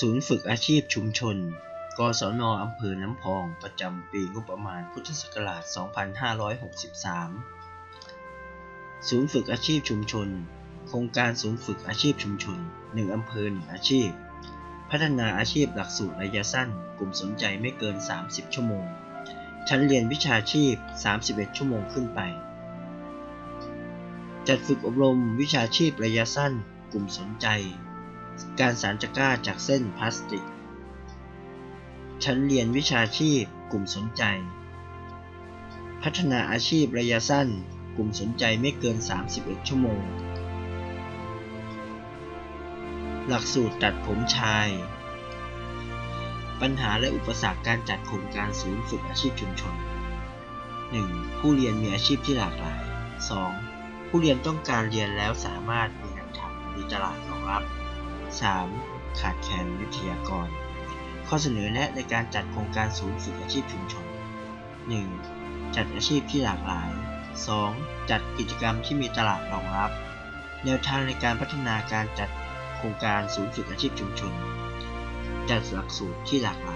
ศูนย์ฝึกอาชีพชุมชน กศนอำเภอน้ำพอง ประจำปีงบประมาณพุทธศักราช 2563 ศูนย์ฝึกอาชีพชุมชน โครงการศูนย์ฝึกอาชีพชุมชน 1 อำเภอ 1 อาชีพ พัฒนาอาชีพหลักสูตรระยะสั้น กลุ่มสนใจไม่เกิน 30 ชั่วโมง ชั้นเรียนวิชาชีพ 31 ชั่วโมงขึ้นไป จัดฝึกอบรมวิชาชีพระยะสั้น กลุ่มสนใจ การสารจักร้าจากเส้นพลาสติก ชั้นเรียนวิชาชีพกลุ่มสนใจ พัฒนาอาชีพระยะสั้น กลุ่มสนใจไม่เกิน 31 ชั่วโมง หลักสูตรตัดผมชาย ปัญหาและอุปสรรคการจัดโครงการศูนย์ฝึกอาชีพชุมชน 1. ผู้เรียนมีอาชีพที่หลากหลาย 2. ผู้เรียนต้องการเรียนแล้วสามารถมีงานทำมีตลาดรองรับ 3. ขาดแคลนวิทยากร ข้อเสนอแนะในการจัดโครงการศูนย์ฝึกอาชีพชุมชน 1. จัดอาชีพที่หลากหลาย 2. จัดกิจกรรมที่มีตลาดรองรับ แนวทางในการพัฒนาการจัดโครงการศูนย์ฝึกอาชีพชุมชน จัดหลักสูตรที่หลากหลาย